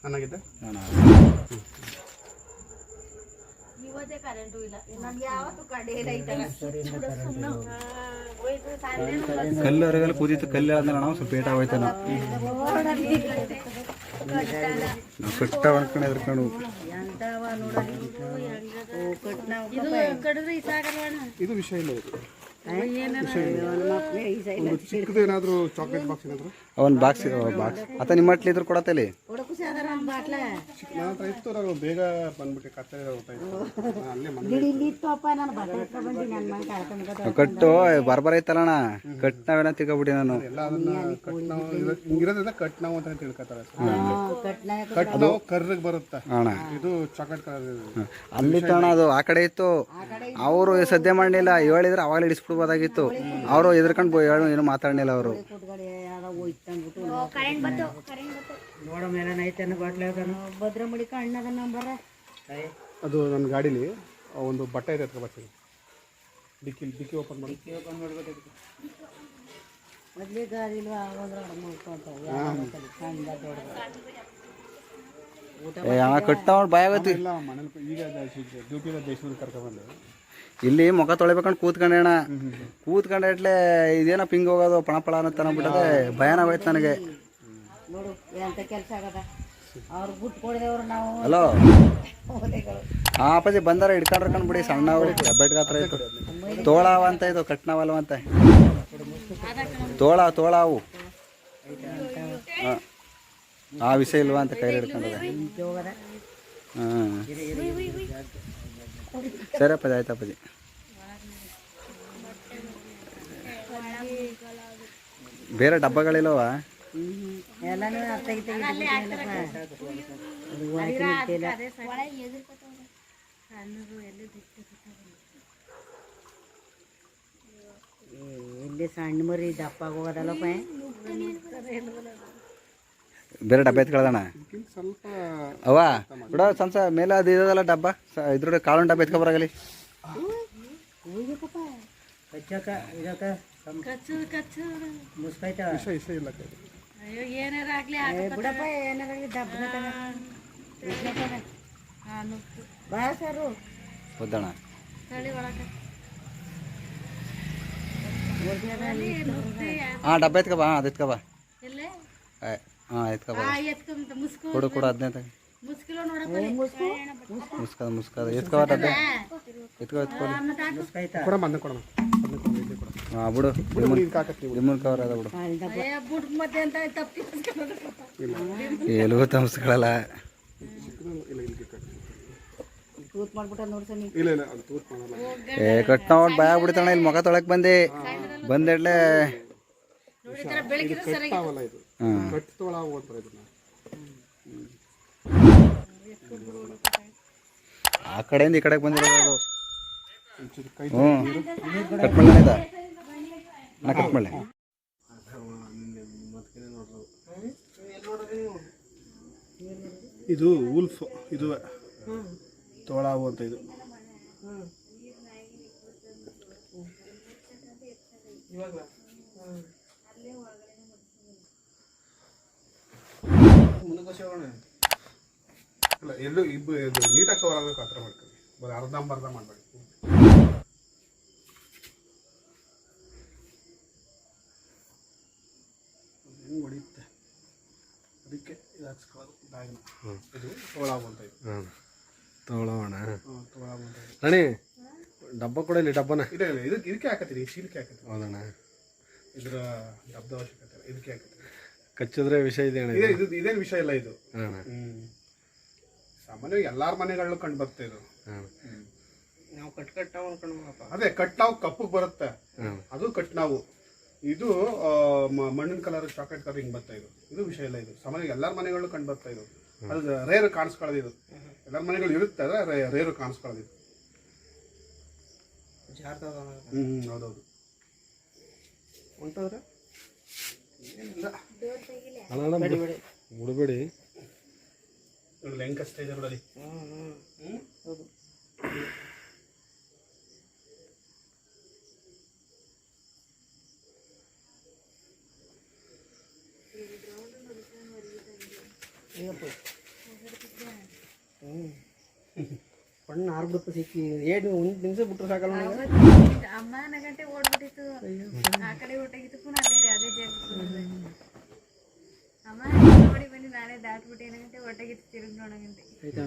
ಚೆನ್ನಾಗಿದೆ ಇವತ್ತೇ ಕರೆಂಟು ಇಲ್ಲ ನನ್ಗೆ ಯಾವತ್ತು ಕಡೆ ಇಲ್ಲ ಈ ತರ ಕಲ್ಲು ಅರಗಲ್ಲಿ ಕೂದಿತ್ತು ಕಲ್ಲು ಆದ್ಮೇಲೆ ನಾವು ಸ್ವಲ್ಪ ಏಟ ಹೋಯ್ತಾನ. ನಾವು ಕಟ್ಟ ಹೊಣ್ಕೊಂಡು ಎದ್ಕೊಂಡು ಇದು ವಿಷಯ ಇಲ್ಲ ಇದು. ಒಂದು ಚಿಕ್ಕದು ಏನಾದರೂ ಚಾಕ್ಲೇಟ್ ಬಾಕ್ಸ್ ಏನಾದರೂ? ಅವನ್ ಬಾಕ್ಸ್ ಬಾಕ್ಸ್ ಆತ ನಿಮ್ಮ ಮಟ್ಲಿ ಇದ್ರು ಕೊಡತ್ತಲ್ಲಿ ಇತ್ತು ನಾನು ಬೇಗ ಬಂದ್ಬಿಟ್ಟೆ ಕತ್ತಲೆ ಅಲ್ಲೇ ಕಟ್ಟು ಬರ್ಬರ ಐತಲ್ಲಣ್ಣ ಕಟ್ ನಾವೇನ ತಿಳ್ಕೊಬಿಡಿ ನಾನು. ಎಲ್ಲ ಅದನ್ನ ಕಟ್ ನಾವು ಹಿಂಗಿರೋದ್ರಿಂದ ಕಟ್ ನಾವು ಅಂತ ತಿಳ್ಕೊತಾರೆ ಕಟ್ ನಾವು ಕರ್ರಿಗೆ ಬರುತ್ತೆ? ಅಣ್ಣ. ಇದು ಚಾಕ್ಲೇಟ್ ಕಲರ್ ಅಲ್ಲಿ ಅಣ್ಣ ಅದು ಆ ಕಡೆ ಇತ್ತು. ಅವರು ಸದ್ಯ ಮಾಡಲಿಲ್ಲ ಹೇಳಿದ್ರೆ ಅವಾಗ ಇಡಿಸ್ಬಿಡ್ಬೋದಾಗಿತ್ತು ಅವರು ಎದ್ರಕೊಂಡು ಏನು ಮಾತಾಡಲಿಲ್ಲ ಅವರು. ಅದು ನನ್ನ ಗಾಡಿಲಿ ಒಂದು ಬಟ್ಟೆ ಇದೆ ಹತ್ರ ಬರ್ತೀನಿ ಡಿಕ್ಕಿ ಡಿಕ್ಕಿ ಓಪನ್ ಮಾಡಿ. ಕಟ್ಟ ಭಯ ಆಗುತ್ತೆ ಈಗ ಡ್ಯೂಟಿ ದೇಶದಲ್ಲಿ ಕರ್ಕೊಂಡ್ಬಂದೆ ಇಲ್ಲಿ ಮುಖ ತೊಳಿಬೇಕಂಡ್ ಕೂತ್ಕೊಂಡೇಣ ಕೂತ್ಕೊಂಡೆ ಇಟ್ಲೆ ಇದೇನೋ ಪಿಂಗ್ ಹೋಗೋದು ಪಣ ಪಳ ಅನ್ನೋ ತಂದ್ಬಿಟ್ಟದೆ ಭಯನ ಹೋಯ್ತು ನನಗೆ. ನೋಡು ಎಂತ ಕೆಲಸ ಆಗದ? ಅವ್ರು ಬಿಟ್ಟು ಕೊಡಿದವ್ರು ನಾವು. ಹಲೋ? ಹಾ ಹಾಂ ಅಪ್ಪಾಜಿ ಬಂದಾರ ಹಿಡ್ಕೊಂಡ್ರಕೊಂಡು ಬಿಡಿ ಸಣ್ಣವು ಬೆಡ್ ಗಾತ್ರ ಇತ್ತು. ತೋಳಾವ ಅಂತ ಇದು ಕಟ್ನಾವಲ್ವ ಅಂತ. ತೋಳ ತೋಳಾವು. ಹಾಂ ಆ ವಿಷಯ ಇಲ್ವಾ ಅಂತ ಕೈ ಹಿಡ್ಕೊಂಡದ ಹ್ಮ್. ಹಾಂ ಸರಿ ಅಪ್ಪಾಜಿ ಆಯ್ತು ಅಪ್ಪಾಜಿ. ಬೇರೆ ಡಬ್ಬಗಳಿಲ್ಲವ ಇಲ್ಲಿ ಸಣ್ಣ ಮರಿ ದಪ್ಪ ಹೋಗೋದಲ್ಲಪ್ಪ. ಬೇರೆ ಡಬ್ಬ ಎತ್ಕೊಳ್ಳೋಣ ಸ್ವಲ್ಪ ಅವ ಬಿಡ ಸಂಸ ಮೇಲೆ ಅದು ಇರೋದಲ್ಲ ಡಬ್ಬ ಸ- ಇದ್ರ ಕಾಳು ಡಬ್ಬ ಎತ್ಕೊಬರಾಗಲಿ ಒದ್ದಣ ಹಾಂ ಡಬ್ಬ ಎತ್ಕೊಬ ಹಾಂ ಅದು ಎತ್ಕೊಬ ಹಾಂ ಎತ್ಕೊಬ ಕೊಡು ಕೊಡು ತಗ. ಮುಸ್ಕದ ಮುಸ್ಕದ ಡಬ್ಬೆ ಎತ್ಕೊ ಕೊಡಮ್ಮ ಅದನ್ನ ಕೊಡಮ್ಮ. ಕೊಡು ಹಾಂ ಬಿಡು. ನಿಮ್ಮನ್ ಕವರ್ ಅದ ಬಿಡು. ಎಲ್ಲೂ ತಮ್ಸ್ಕೊಳ್ಳಲ್ಲ ಏ ಕಟ್. ನೋಡಿ ಭಯ ಆಗ್ಬಿಡ್ತಾಣ ಇಲ್ಲಿ ಮುಖ ತೊಳಕ್ ಬಂದೆ. ಬಂದಿಡ್ಲೆ ಕಟ್ಟಾವಲ್ಲ ಇದು ಹ್ಮ್. ಕಟ್ ತೊಳಾವು ಅಂತಾರೆ ಇದನ್ನ ಆ ಕಡೆಯಿಂದ ಈ ಕಡೆಗೆ ಬಂದಿರೋದು ಹ್ಞೂ ಕಟ್ ಮಾಡಲಿದ ನಾ ಕಟ್ ಮಾಡಲಿ? ಇದು ಉಲ್ಫ್ ಇದು ತೋಳಾವು ಅಂತ ಇದು. ಇಲ್ಲ ಎಲ್ಲೂ ಇಬ್ಬರು ಇದು ನೀಟಾಗಿ ಕವರ್ ಆಗಬೇಕು ಆ ಥರ ಮಾಡ್ಕೊಳ್ಳಿ ಬರೀ ಅರ್ಧಂಬರ್ಧ ಮಾಡಬೇಡಿ ಹೆಂಗೆ ಹೊಡಿಯುತ್ತೆ? ಅದಕ್ಕೆ ಇದು ಹಾಕ್ಸ್ಕೊಳ್ಳೋದು ಬ್ಯಾಗ್ನ ಇದು ತಗೊಳ್ಳೋಣ ಹ್ಮ್, ತೋಳಾವು ಅಂತ ಡಬ್ಬ ಕೂಡ ಇಲ್ಲಿ ಡಬ್ಬನ. ಇಲ್ಲ ಇಲ್ಲ ಇದಕ್ಕೆ ಇದಕ್ಕೆ ಹಾಕತ್ತೀರಿ ಈ ಚೀಲಕ್ಕೆ ಹಾಕತ್ತೀರಿ. ಹೌದಣ್ಣ. ಇದರ ಡಬ್ಬದ ಅವಶ್ಯಕತೆ ಇದಕ್ಕೆ ಹಾಕತ್ತೀರಿ. ಕಚ್ಚಿದ್ರೆ ವಿಷಯ ಇದೆ ಅಣ್ಣ ಇದೇ ಇದು. ಇದೇನು ವಿಷಯ ಇಲ್ಲ ಇದು. ಅಣ್ಣ ಹ್ಮ್. ಸಾಮಾನ್ಯವಾಗಿ ಎಲ್ಲಾರ ಮನೆಗಳಲ್ಲೂ ಕಂಡು ಬರ್ತಾ ಇದು ಅಣ್ಣ ನಾವು ಕಟ್ ಕಟ್ ನಾವು ಅನ್ಕೊಂಡ್ವಪ್ಪ ಅದೇ ಕಟ್ ನಾವು ಕಪ್ಪಗೆ ಬರುತ್ತೆ. ಅದು ಕಟ್ ನಾವು ಇದು ಆ, ಮ- ಮಣ್ಣಿನ ಕಲರ್ ಚಾಕ್ಲೇಟ್ ಕಲರ್ ಹಿಂಗ್ ಬರ್ತಾ ಇದು. ಇದು ವಿಷಯ ಇಲ್ಲ ಇದು. ಸಾಮಾನ್ಯವಾಗಿ ಎಲ್ಲಾರ ಮನೆಗಳಲ್ಲೂ ಕಂಡು ಬರ್ತಾ ಇದು ಅದು ರೇರ್ ಕಾಣಿಸ್ಕೊಳ್ಳೋದು ಇದು. ಎಲ್ಲಾರ ಮನೆಗಳು ಇರುತ್ತೆ ಆದ್ರೆ ರೇರು ಕಾಣಿಸ್ಕೊಳ್ಳೋದು ಇದು. ಹ್ಮ್ ಹೌದೌದು. ಹೊಂಟೋದ್ರೆ ಮುಡಬೇಡಿ ಹೆಂಗ್ ಕಷ್ಟ ಇದೆ ಬಿಡಲಿ ಏನಪ್ಪ ಕಣ್ಣು ಆರ್ಬಿಡುತ್ತೆ ಸಿಕ್ಕಿ ಏಳು ಒಂದು ನಿಮಿಷ ಬಿಟ್ರು ಸಾಕಲ್ಲ ಅಮ್ಮನ ಅಮ್ಮ ಗಂಟೆ ಓಡ್ಬಿಟ್ಟಿತ್ತು. ಆ ಕಡೆ ಹೊಟ್ಟೆಗಿತ್ತು ಪುನಃ ಅಲ್ಲೇ ಅದೇ ಜಾಗ ಅಮ್ಮ ನೋಡಿ ಬನ್ನಿ ನಾಳೆ ದಾಟ್ಬಿಟ್ಟು ಏನಂತೆ ಹೊಟ್ಟೆಗಿತ್ತು ತಿರುಗಿ ನೋಡಂಗಂತೆ ಆಯ್ತಾ?